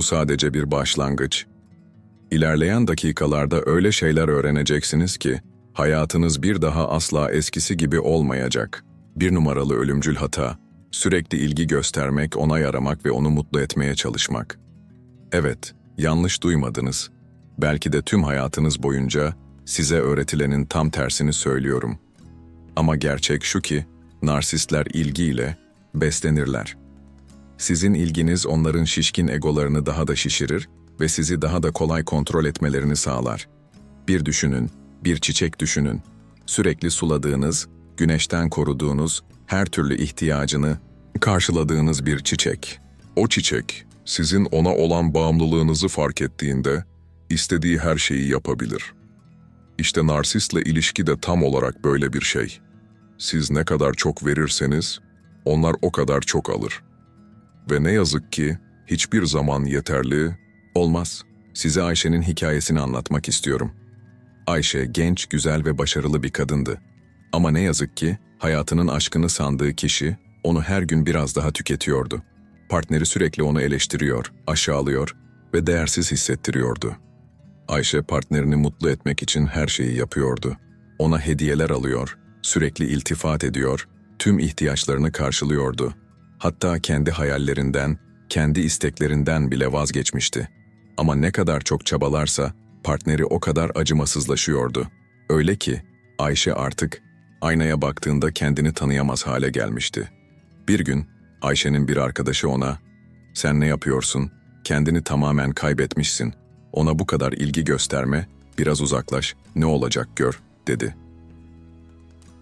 Bu sadece bir başlangıç. İlerleyen dakikalarda öyle şeyler öğreneceksiniz ki hayatınız bir daha asla eskisi gibi olmayacak. Bir numaralı ölümcül hata, sürekli ilgi göstermek, onay aramak ve onu mutlu etmeye çalışmak. Evet, yanlış duymadınız. Belki de tüm hayatınız boyunca size öğretilenin tam tersini söylüyorum. Ama gerçek şu ki, narsistler ilgiyle beslenirler. Sizin ilginiz onların şişkin egolarını daha da şişirir ve sizi daha da kolay kontrol etmelerini sağlar. Bir düşünün, bir çiçek düşünün. Sürekli suladığınız, güneşten koruduğunuz, her türlü ihtiyacını karşıladığınız bir çiçek. O çiçek, sizin ona olan bağımlılığınızı fark ettiğinde, istediği her şeyi yapabilir. İşte narsistle ilişki de tam olarak böyle bir şey. Siz ne kadar çok verirseniz, onlar o kadar çok alır. Ve ne yazık ki hiçbir zaman yeterli olmaz. Size Ayşe'nin hikayesini anlatmak istiyorum. Ayşe genç, güzel ve başarılı bir kadındı. Ama ne yazık ki hayatının aşkını sandığı kişi onu her gün biraz daha tüketiyordu. Partneri sürekli onu eleştiriyor, aşağılıyor ve değersiz hissettiriyordu. Ayşe partnerini mutlu etmek için her şeyi yapıyordu. Ona hediyeler alıyor, sürekli iltifat ediyor, tüm ihtiyaçlarını karşılıyordu. Hatta kendi hayallerinden, kendi isteklerinden bile vazgeçmişti. Ama ne kadar çok çabalarsa partneri o kadar acımasızlaşıyordu. Öyle ki Ayşe artık aynaya baktığında kendini tanıyamaz hale gelmişti. Bir gün Ayşe'nin bir arkadaşı ona "Sen ne yapıyorsun? Kendini tamamen kaybetmişsin. Ona bu kadar ilgi gösterme, biraz uzaklaş, ne olacak gör." dedi.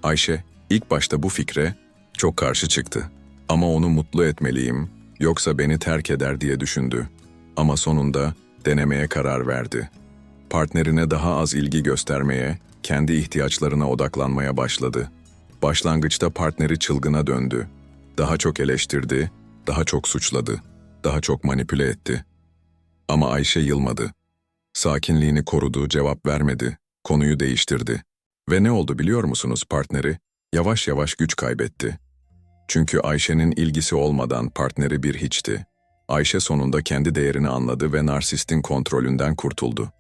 Ayşe ilk başta bu fikre çok karşı çıktı. Ama onu mutlu etmeliyim, yoksa beni terk eder diye düşündü. Ama sonunda denemeye karar verdi. Partnerine daha az ilgi göstermeye, kendi ihtiyaçlarına odaklanmaya başladı. Başlangıçta partneri çılgına döndü. Daha çok eleştirdi, daha çok suçladı, daha çok manipüle etti. Ama Ayşe yılmadı. Sakinliğini korudu, cevap vermedi, konuyu değiştirdi. Ve ne oldu biliyor musunuz partneri? Yavaş yavaş güç kaybetti. Çünkü Ayşe'nin ilgisi olmadan partneri bir hiçti. Ayşe sonunda kendi değerini anladı ve narsistin kontrolünden kurtuldu.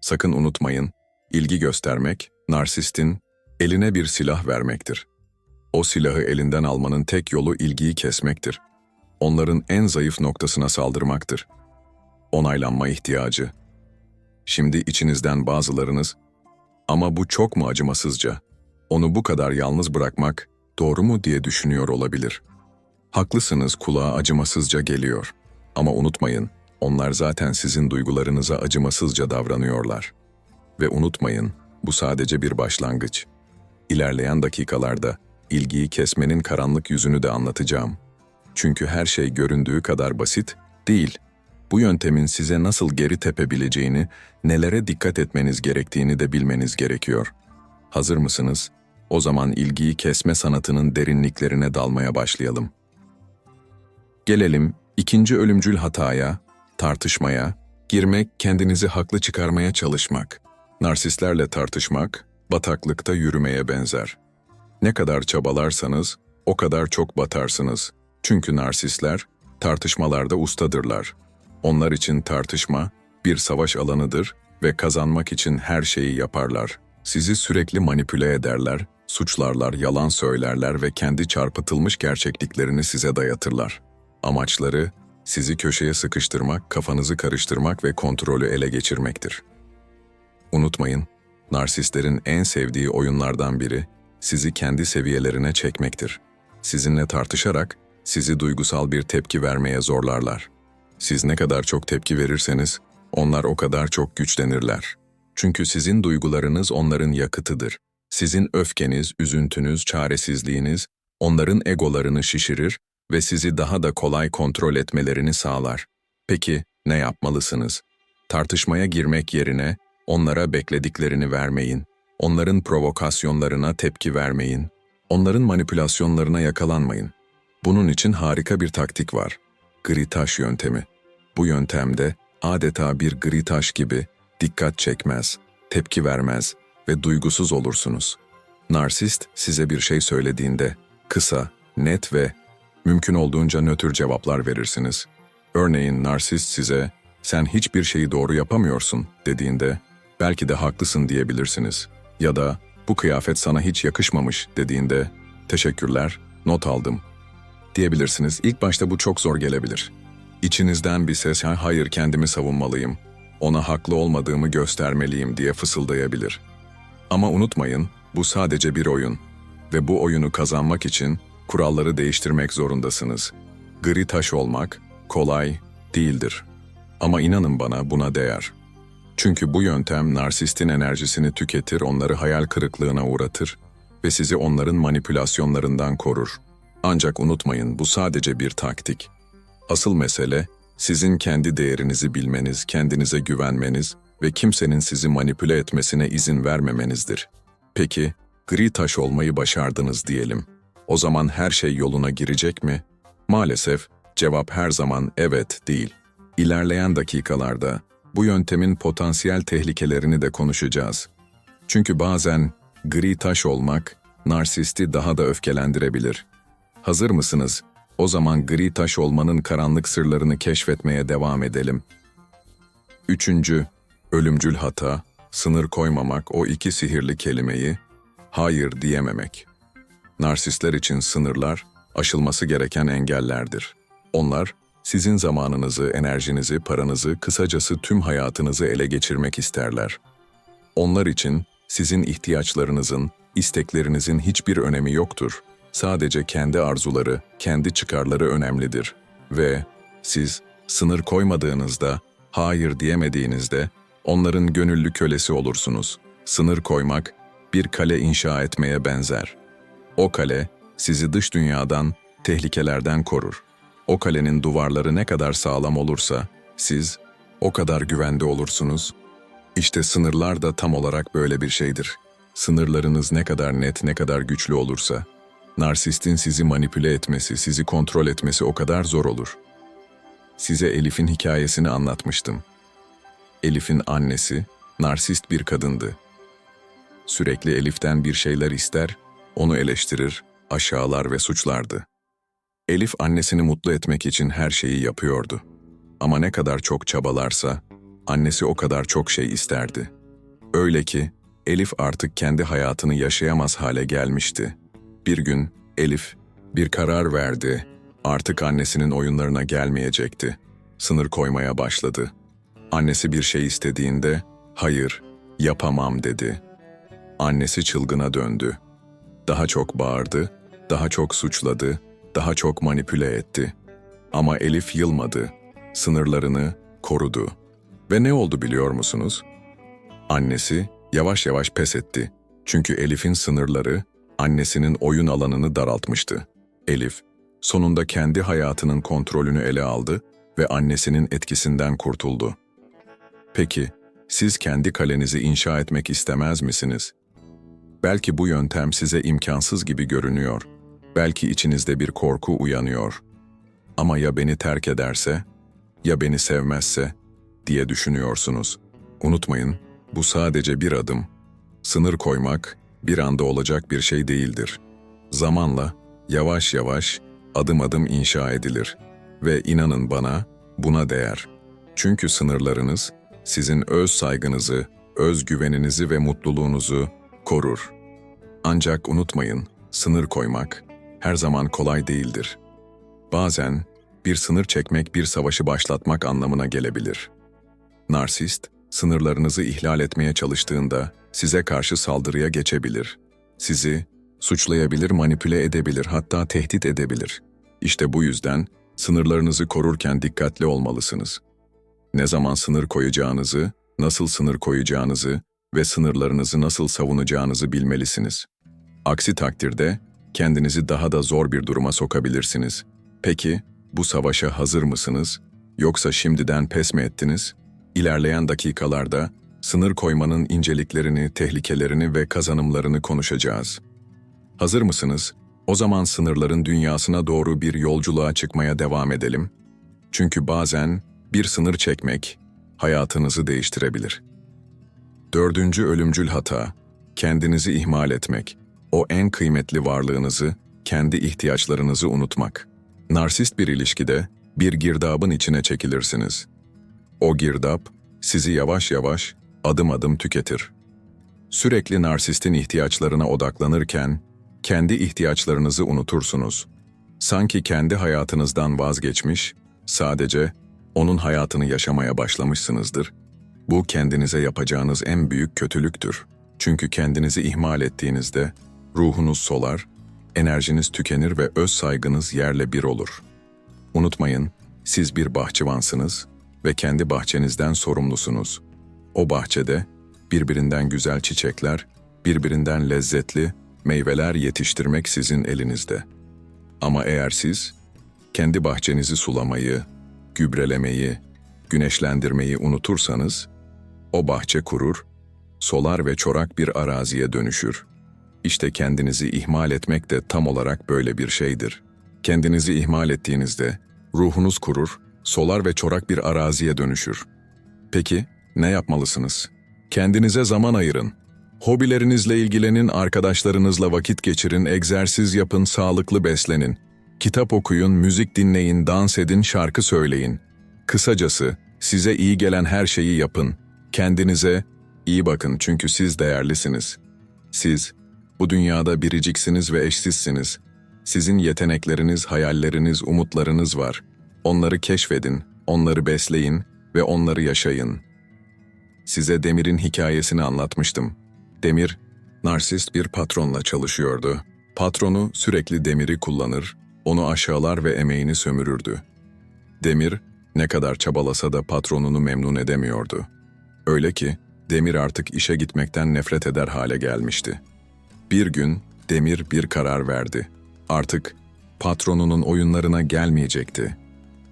Sakın unutmayın, ilgi göstermek, narsistin eline bir silah vermektir. O silahı elinden almanın tek yolu ilgiyi kesmektir. Onların en zayıf noktasına saldırmaktır. Onaylanma ihtiyacı. Şimdi içinizden bazılarınız, ama bu çok mu acımasızca? Onu bu kadar yalnız bırakmak doğru mu diye düşünüyor olabilir. Haklısınız kulağa acımasızca geliyor. Ama unutmayın, onlar zaten sizin duygularınıza acımasızca davranıyorlar. Ve unutmayın, bu sadece bir başlangıç. İlerleyen dakikalarda ilgiyi kesmenin karanlık yüzünü de anlatacağım. Çünkü her şey göründüğü kadar basit değil. Bu yöntemin size nasıl geri tepebileceğini, nelere dikkat etmeniz gerektiğini de bilmeniz gerekiyor. Hazır mısınız? O zaman ilgiyi kesme sanatının derinliklerine dalmaya başlayalım. Gelelim ikinci ölümcül hataya, tartışmaya, girmek, kendinizi haklı çıkarmaya çalışmak. Narsistlerle tartışmak, bataklıkta yürümeye benzer. Ne kadar çabalarsanız, o kadar çok batarsınız. Çünkü narsistler, tartışmalarda ustadırlar. Onlar için tartışma, bir savaş alanıdır ve kazanmak için her şeyi yaparlar. Sizi sürekli manipüle ederler, suçlarlar, yalan söylerler ve kendi çarpıtılmış gerçekliklerini size dayatırlar. Amaçları, sizi köşeye sıkıştırmak, kafanızı karıştırmak ve kontrolü ele geçirmektir. Unutmayın, narsistlerin en sevdiği oyunlardan biri, sizi kendi seviyelerine çekmektir. Sizinle tartışarak, sizi duygusal bir tepki vermeye zorlarlar. Siz ne kadar çok tepki verirseniz, onlar o kadar çok güçlenirler. Çünkü sizin duygularınız onların yakıtıdır. Sizin öfkeniz, üzüntünüz, çaresizliğiniz onların egolarını şişirir ve sizi daha da kolay kontrol etmelerini sağlar. Peki ne yapmalısınız? Tartışmaya girmek yerine onlara beklediklerini vermeyin. Onların provokasyonlarına tepki vermeyin. Onların manipülasyonlarına yakalanmayın. Bunun için harika bir taktik var. Gri taş yöntemi. Bu yöntemde adeta bir gri taş gibi dikkat çekmez, tepki vermez ve duygusuz olursunuz. Narsist size bir şey söylediğinde kısa, net ve mümkün olduğunca nötr cevaplar verirsiniz. Örneğin narsist size sen hiçbir şeyi doğru yapamıyorsun dediğinde belki de haklısın diyebilirsiniz. Ya da bu kıyafet sana hiç yakışmamış dediğinde teşekkürler, not aldım diyebilirsiniz. İlk başta bu çok zor gelebilir. İçinizden bir ses "Ha, hayır kendimi savunmalıyım, ona haklı olmadığımı göstermeliyim diye fısıldayabilir. Ama unutmayın bu sadece bir oyun ve bu oyunu kazanmak için kuralları değiştirmek zorundasınız. Gri taş olmak kolay değildir. Ama inanın bana buna değer. Çünkü bu yöntem narsistin enerjisini tüketir, onları hayal kırıklığına uğratır ve sizi onların manipülasyonlarından korur. Ancak unutmayın bu sadece bir taktik. Asıl mesele sizin kendi değerinizi bilmeniz, kendinize güvenmeniz ve kimsenin sizi manipüle etmesine izin vermemenizdir. Peki, gri taş olmayı başardınız diyelim. O zaman her şey yoluna girecek mi? Maalesef cevap her zaman evet değil. İlerleyen dakikalarda bu yöntemin potansiyel tehlikelerini de konuşacağız. Çünkü bazen gri taş olmak narsisti daha da öfkelendirebilir. Hazır mısınız? O zaman gri taş olmanın karanlık sırlarını keşfetmeye devam edelim. Üçüncü, ölümcül hata, sınır koymamak o iki sihirli kelimeyi hayır diyememek. Narsistler için sınırlar aşılması gereken engellerdir. Onlar sizin zamanınızı, enerjinizi, paranızı, kısacası tüm hayatınızı ele geçirmek isterler. Onlar için sizin ihtiyaçlarınızın, isteklerinizin hiçbir önemi yoktur. Sadece kendi arzuları, kendi çıkarları önemlidir. Ve siz sınır koymadığınızda, hayır diyemediğinizde onların gönüllü kölesi olursunuz. Sınır koymak bir kale inşa etmeye benzer. O kale sizi dış dünyadan, tehlikelerden korur. O kalenin duvarları ne kadar sağlam olursa siz o kadar güvende olursunuz. İşte sınırlar da tam olarak böyle bir şeydir. Sınırlarınız ne kadar net, ne kadar güçlü olursa, narsistin sizi manipüle etmesi, sizi kontrol etmesi o kadar zor olur. Size Elif'in hikayesini anlatmıştım. Elif'in annesi, narsist bir kadındı. Sürekli Elif'ten bir şeyler ister, onu eleştirir, aşağılar ve suçlardı. Elif annesini mutlu etmek için her şeyi yapıyordu. Ama ne kadar çok çabalarsa, annesi o kadar çok şey isterdi. Öyle ki Elif artık kendi hayatını yaşayamaz hale gelmişti. Bir gün Elif bir karar verdi. Artık annesinin oyunlarına gelmeyecekti. Sınır koymaya başladı. Annesi bir şey istediğinde hayır, yapamam dedi. Annesi çılgına döndü. Daha çok bağırdı, daha çok suçladı, daha çok manipüle etti. Ama Elif yılmadı. Sınırlarını korudu. Ve ne oldu biliyor musunuz? Annesi yavaş yavaş pes etti. Çünkü Elif'in sınırları annesinin oyun alanını daraltmıştı. Elif sonunda kendi hayatının kontrolünü ele aldı ve annesinin etkisinden kurtuldu. Peki, siz kendi kalenizi inşa etmek istemez misiniz? Belki bu yöntem size imkansız gibi görünüyor. Belki içinizde bir korku uyanıyor. Ama ya beni terk ederse, ya beni sevmezse diye düşünüyorsunuz. Unutmayın, bu sadece bir adım. Sınır koymak bir anda olacak bir şey değildir. Zamanla, yavaş yavaş, adım adım inşa edilir ve inanın bana buna değer. Çünkü sınırlarınız sizin öz saygınızı, öz güveninizi ve mutluluğunuzu korur. Ancak unutmayın, sınır koymak her zaman kolay değildir. Bazen bir sınır çekmek bir savaşı başlatmak anlamına gelebilir. Narsist, sınırlarınızı ihlal etmeye çalıştığında size karşı saldırıya geçebilir. Sizi suçlayabilir, manipüle edebilir, hatta tehdit edebilir. İşte bu yüzden sınırlarınızı korurken dikkatli olmalısınız. Ne zaman sınır koyacağınızı, nasıl sınır koyacağınızı ve sınırlarınızı nasıl savunacağınızı bilmelisiniz. Aksi takdirde kendinizi daha da zor bir duruma sokabilirsiniz. Peki, bu savaşa hazır mısınız? Yoksa şimdiden pes mi ettiniz? İlerleyen dakikalarda sınır koymanın inceliklerini, tehlikelerini ve kazanımlarını konuşacağız. Hazır mısınız? O zaman sınırların dünyasına doğru bir yolculuğa çıkmaya devam edelim. Çünkü bazen bir sınır çekmek hayatınızı değiştirebilir. Dördüncü ölümcül hata, kendinizi ihmal etmek. O en kıymetli varlığınızı, kendi ihtiyaçlarınızı unutmak. Narsist bir ilişkide bir girdabın içine çekilirsiniz. O girdap sizi yavaş yavaş, adım adım tüketir. Sürekli narsistin ihtiyaçlarına odaklanırken kendi ihtiyaçlarınızı unutursunuz. Sanki kendi hayatınızdan vazgeçmiş, sadece onun hayatını yaşamaya başlamışsınızdır. Bu kendinize yapacağınız en büyük kötülüktür. Çünkü kendinizi ihmal ettiğinizde ruhunuz solar, enerjiniz tükenir ve öz saygınız yerle bir olur. Unutmayın, siz bir bahçıvansınız ve kendi bahçenizden sorumlusunuz. O bahçede birbirinden güzel çiçekler, birbirinden lezzetli meyveler yetiştirmek sizin elinizde. Ama eğer siz kendi bahçenizi sulamayı, gübrelemeyi, güneşlendirmeyi unutursanız, o bahçe kurur, solar ve çorak bir araziye dönüşür. İşte kendinizi ihmal etmek de tam olarak böyle bir şeydir. Kendinizi ihmal ettiğinizde ruhunuz kurur, solar ve çorak bir araziye dönüşür. Peki ne yapmalısınız? Kendinize zaman ayırın. Hobilerinizle ilgilenin, arkadaşlarınızla vakit geçirin, egzersiz yapın, sağlıklı beslenin. Kitap okuyun, müzik dinleyin, dans edin, şarkı söyleyin. Kısacası size iyi gelen her şeyi yapın. Kendinize iyi bakın çünkü siz değerlisiniz. Siz bu dünyada biriciksiniz ve eşsizsiniz. Sizin yetenekleriniz, hayalleriniz, umutlarınız var. Onları keşfedin, onları besleyin ve onları yaşayın. Size Demir'in hikayesini anlatmıştım. Demir, narsist bir patronla çalışıyordu. Patronu sürekli Demir'i kullanır, onu aşağılar ve emeğini sömürürdü. Demir, ne kadar çabalasa da patronunu memnun edemiyordu. Öyle ki, Demir artık işe gitmekten nefret eder hale gelmişti. Bir gün Demir bir karar verdi. Artık patronunun oyunlarına gelmeyecekti.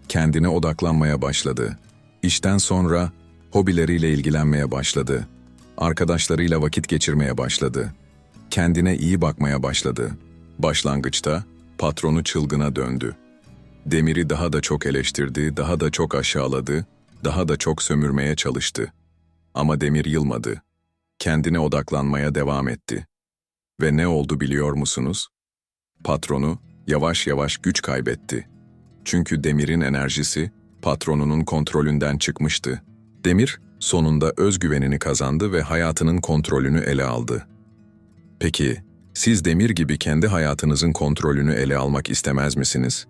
Kendine odaklanmaya başladı. İşten sonra hobileriyle ilgilenmeye başladı. Arkadaşlarıyla vakit geçirmeye başladı. Kendine iyi bakmaya başladı. Başlangıçta patronu çılgına döndü. Demir'i daha da çok eleştirdi, daha da çok aşağıladı, daha da çok sömürmeye çalıştı. Ama Demir yılmadı. Kendine odaklanmaya devam etti. Ve ne oldu biliyor musunuz? Patronu yavaş yavaş güç kaybetti. Çünkü Demir'in enerjisi patronunun kontrolünden çıkmıştı. Demir sonunda özgüvenini kazandı ve hayatının kontrolünü ele aldı. Peki, siz Demir gibi kendi hayatınızın kontrolünü ele almak istemez misiniz?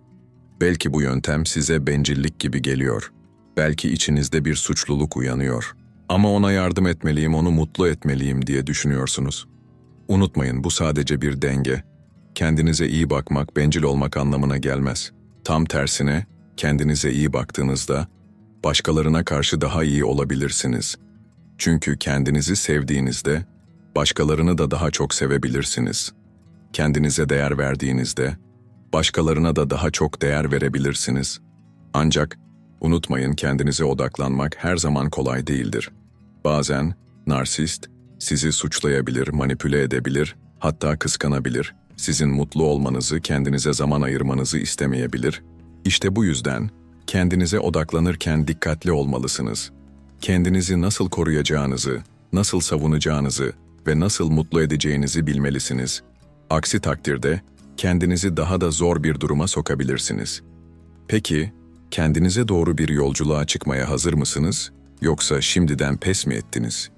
Belki bu yöntem size bencillik gibi geliyor. Belki içinizde bir suçluluk uyanıyor. Ama ona yardım etmeliyim, onu mutlu etmeliyim diye düşünüyorsunuz. Unutmayın bu sadece bir denge. Kendinize iyi bakmak bencil olmak anlamına gelmez. Tam tersine kendinize iyi baktığınızda başkalarına karşı daha iyi olabilirsiniz. Çünkü kendinizi sevdiğinizde başkalarını da daha çok sevebilirsiniz. Kendinize değer verdiğinizde başkalarına da daha çok değer verebilirsiniz. Ancak unutmayın kendinize odaklanmak her zaman kolay değildir. Bazen narsist sizi suçlayabilir, manipüle edebilir, hatta kıskanabilir. Sizin mutlu olmanızı, kendinize zaman ayırmanızı istemeyebilir. İşte bu yüzden kendinize odaklanırken dikkatli olmalısınız. Kendinizi nasıl koruyacağınızı, nasıl savunacağınızı ve nasıl mutlu edeceğinizi bilmelisiniz. Aksi takdirde kendinizi daha da zor bir duruma sokabilirsiniz. Peki, kendinize doğru bir yolculuğa çıkmaya hazır mısınız yoksa şimdiden pes mi ettiniz?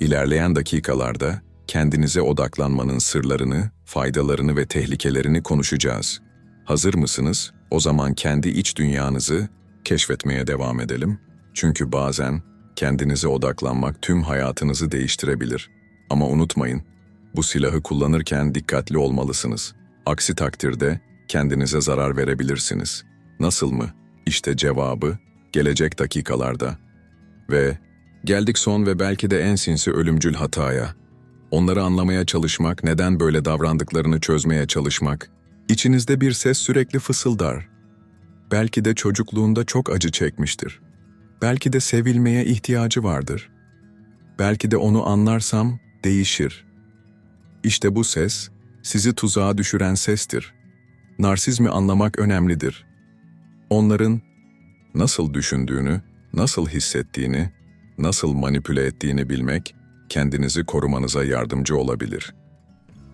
İlerleyen dakikalarda kendinize odaklanmanın sırlarını, faydalarını ve tehlikelerini konuşacağız. Hazır mısınız? O zaman kendi iç dünyanızı keşfetmeye devam edelim. Çünkü bazen kendinize odaklanmak tüm hayatınızı değiştirebilir. Ama unutmayın, bu silahı kullanırken dikkatli olmalısınız. Aksi takdirde kendinize zarar verebilirsiniz. Nasıl mı? İşte cevabı gelecek dakikalarda. Ve geldik son ve belki de en sinsi ölümcül hataya. Onları anlamaya çalışmak, neden böyle davrandıklarını çözmeye çalışmak. İçinizde bir ses sürekli fısıldar. Belki de çocukluğunda çok acı çekmiştir. Belki de sevilmeye ihtiyacı vardır. Belki de onu anlarsam değişir. İşte bu ses, sizi tuzağa düşüren sestir. Narsizmi anlamak önemlidir. Onların nasıl düşündüğünü, nasıl hissettiğini, nasıl manipüle ettiğini bilmek, kendinizi korumanıza yardımcı olabilir.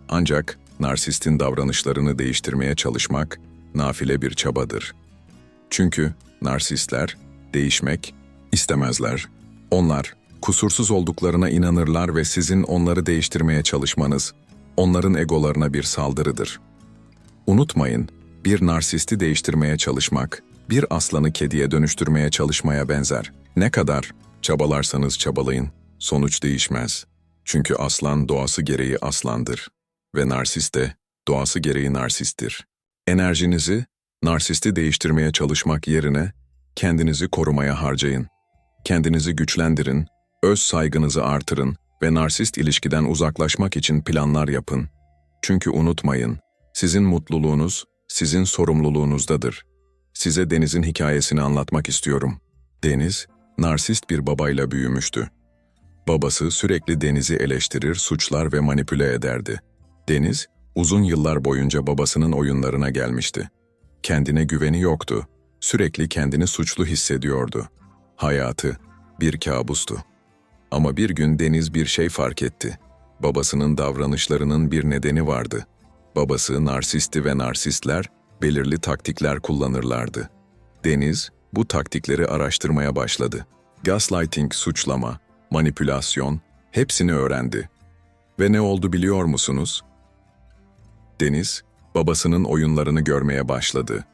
Ancak narsistin davranışlarını değiştirmeye çalışmak nafile bir çabadır. Çünkü narsistler değişmek istemezler. Onlar kusursuz olduklarına inanırlar ve sizin onları değiştirmeye çalışmanız onların egolarına bir saldırıdır. Unutmayın, bir narsisti değiştirmeye çalışmak, bir aslanı kediye dönüştürmeye çalışmaya benzer. Ne kadar çabalarsanız çabalayın, sonuç değişmez. Çünkü aslan doğası gereği aslandır ve narsist de doğası gereği narsisttir. Enerjinizi narsisti değiştirmeye çalışmak yerine kendinizi korumaya harcayın. Kendinizi güçlendirin, öz saygınızı artırın ve narsist ilişkiden uzaklaşmak için planlar yapın. Çünkü unutmayın, sizin mutluluğunuz sizin sorumluluğunuzdadır. Size Deniz'in hikayesini anlatmak istiyorum. Deniz, narsist bir babayla büyümüştü. Babası sürekli Deniz'i eleştirir, suçlar ve manipüle ederdi. Deniz, uzun yıllar boyunca babasının oyunlarına gelmişti. Kendine güveni yoktu. Sürekli kendini suçlu hissediyordu. Hayatı bir kabustu. Ama bir gün Deniz bir şey fark etti. Babasının davranışlarının bir nedeni vardı. Babası narsisti ve narsistler belirli taktikler kullanırlardı. Deniz bu taktikleri araştırmaya başladı. Gaslighting, suçlama, manipülasyon hepsini öğrendi. Ve ne oldu biliyor musunuz? Deniz babasının oyunlarını görmeye başladı.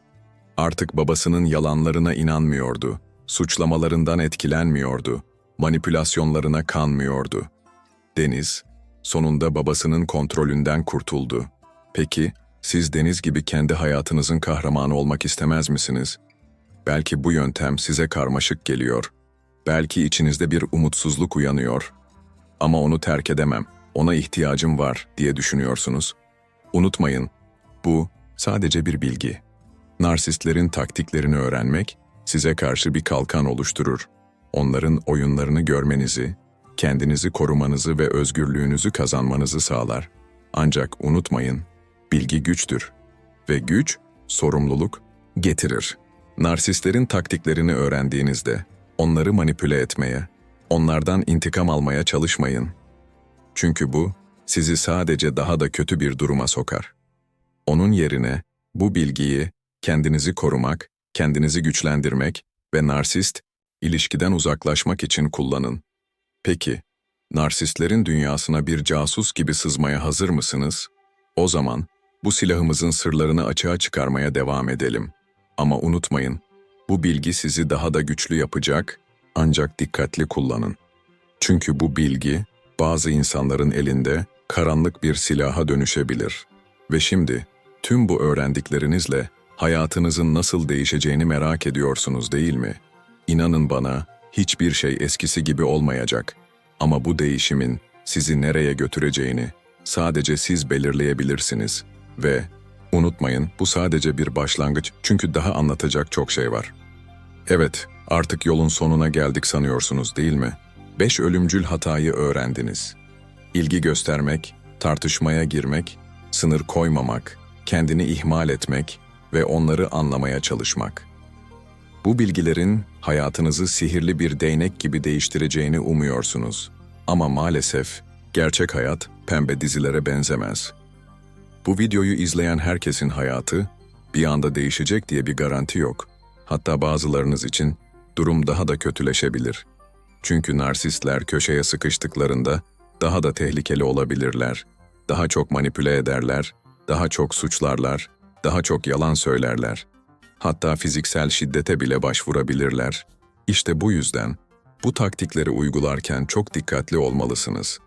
Artık babasının yalanlarına inanmıyordu, suçlamalarından etkilenmiyordu, manipülasyonlarına kanmıyordu. Deniz sonunda babasının kontrolünden kurtuldu. Peki, siz Deniz gibi kendi hayatınızın kahramanı olmak istemez misiniz? Belki bu yöntem size karmaşık geliyor. Belki içinizde bir umutsuzluk uyanıyor. Ama onu terk edemem, ona ihtiyacım var diye düşünüyorsunuz. Unutmayın, bu sadece bir bilgi. Narsistlerin taktiklerini öğrenmek size karşı bir kalkan oluşturur. Onların oyunlarını görmenizi, kendinizi korumanızı ve özgürlüğünüzü kazanmanızı sağlar. Ancak unutmayın, bilgi güçtür ve güç sorumluluk getirir. Narsistlerin taktiklerini öğrendiğinizde onları manipüle etmeye, onlardan intikam almaya çalışmayın. Çünkü bu sizi sadece daha da kötü bir duruma sokar. Onun yerine bu bilgiyi kendinizi korumak, kendinizi güçlendirmek ve narsist ilişkiden uzaklaşmak için kullanın. Peki, narsistlerin dünyasına bir casus gibi sızmaya hazır mısınız? O zaman bu silahımızın sırlarını açığa çıkarmaya devam edelim. Ama unutmayın, bu bilgi sizi daha da güçlü yapacak ancak dikkatli kullanın. Çünkü bu bilgi bazı insanların elinde karanlık bir silaha dönüşebilir. Ve şimdi tüm bu öğrendiklerinizle hayatınızın nasıl değişeceğini merak ediyorsunuz değil mi? İnanın bana, hiçbir şey eskisi gibi olmayacak. Ama bu değişimin sizi nereye götüreceğini sadece siz belirleyebilirsiniz. Ve unutmayın bu sadece bir başlangıç çünkü daha anlatacak çok şey var. Evet, artık yolun sonuna geldik sanıyorsunuz değil mi? Beş ölümcül hatayı öğrendiniz. İlgi göstermek, tartışmaya girmek, sınır koymamak, kendini ihmal etmek ve onları anlamaya çalışmak. Bu bilgilerin hayatınızı sihirli bir değnek gibi değiştireceğini umuyorsunuz. Ama maalesef gerçek hayat pembe dizilere benzemez. Bu videoyu izleyen herkesin hayatı bir anda değişecek diye bir garanti yok. Hatta bazılarınız için durum daha da kötüleşebilir. Çünkü narsistler köşeye sıkıştıklarında daha da tehlikeli olabilirler. Daha çok manipüle ederler, daha çok suçlarlar, daha çok yalan söylerler. Hatta fiziksel şiddete bile başvurabilirler. İşte bu yüzden bu taktikleri uygularken çok dikkatli olmalısınız.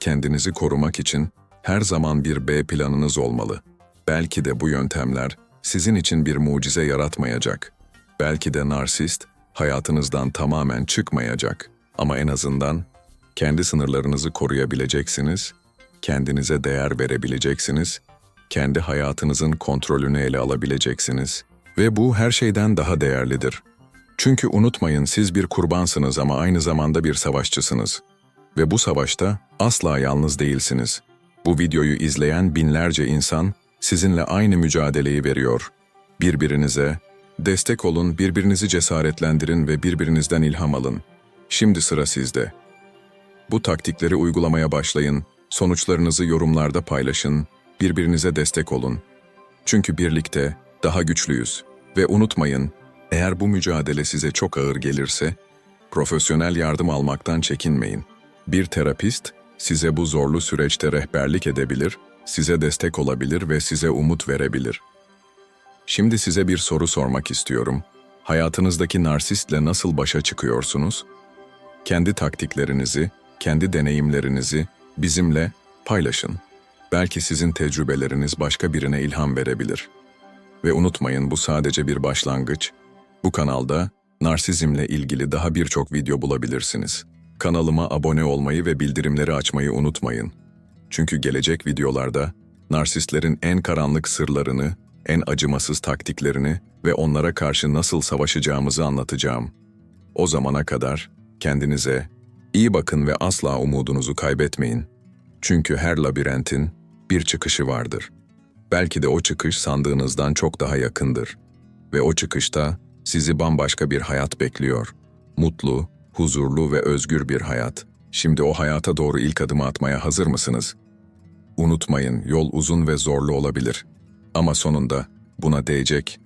Kendinizi korumak için her zaman bir B planınız olmalı. Belki de bu yöntemler sizin için bir mucize yaratmayacak. Belki de narsist hayatınızdan tamamen çıkmayacak. Ama en azından kendi sınırlarınızı koruyabileceksiniz, kendinize değer verebileceksiniz, kendi hayatınızın kontrolünü ele alabileceksiniz ve bu her şeyden daha değerlidir. Çünkü unutmayın siz bir kurbansınız ama aynı zamanda bir savaşçısınız. Ve bu savaşta asla yalnız değilsiniz. Bu videoyu izleyen binlerce insan sizinle aynı mücadeleyi veriyor. Birbirinize destek olun, birbirinizi cesaretlendirin ve birbirinizden ilham alın. Şimdi sıra sizde. Bu taktikleri uygulamaya başlayın, sonuçlarınızı yorumlarda paylaşın, birbirinize destek olun. Çünkü birlikte daha güçlüyüz. Ve unutmayın, Eğer bu mücadele size çok ağır gelirse, profesyonel yardım almaktan çekinmeyin. Bir terapist size bu zorlu süreçte rehberlik edebilir, size destek olabilir ve size umut verebilir. Şimdi size bir soru sormak istiyorum. Hayatınızdaki narsistle nasıl başa çıkıyorsunuz? Kendi taktiklerinizi, kendi deneyimlerinizi bizimle paylaşın. Belki sizin tecrübeleriniz başka birine ilham verebilir. Ve unutmayın bu sadece bir başlangıç. Bu kanalda narsizmle ilgili daha birçok video bulabilirsiniz. Kanalıma abone olmayı ve bildirimleri açmayı unutmayın. Çünkü gelecek videolarda narsistlerin en karanlık sırlarını, en acımasız taktiklerini ve onlara karşı nasıl savaşacağımızı anlatacağım. O zamana kadar kendinize iyi bakın ve asla umudunuzu kaybetmeyin. Çünkü her labirentin bir çıkışı vardır. Belki de o çıkış sandığınızdan çok daha yakındır. Ve o çıkışta sizi bambaşka bir hayat bekliyor. Mutlu, huzurlu ve özgür bir hayat. Şimdi o hayata doğru ilk adımı atmaya hazır mısınız? Unutmayın, yol uzun ve zorlu olabilir. Ama sonunda buna değecek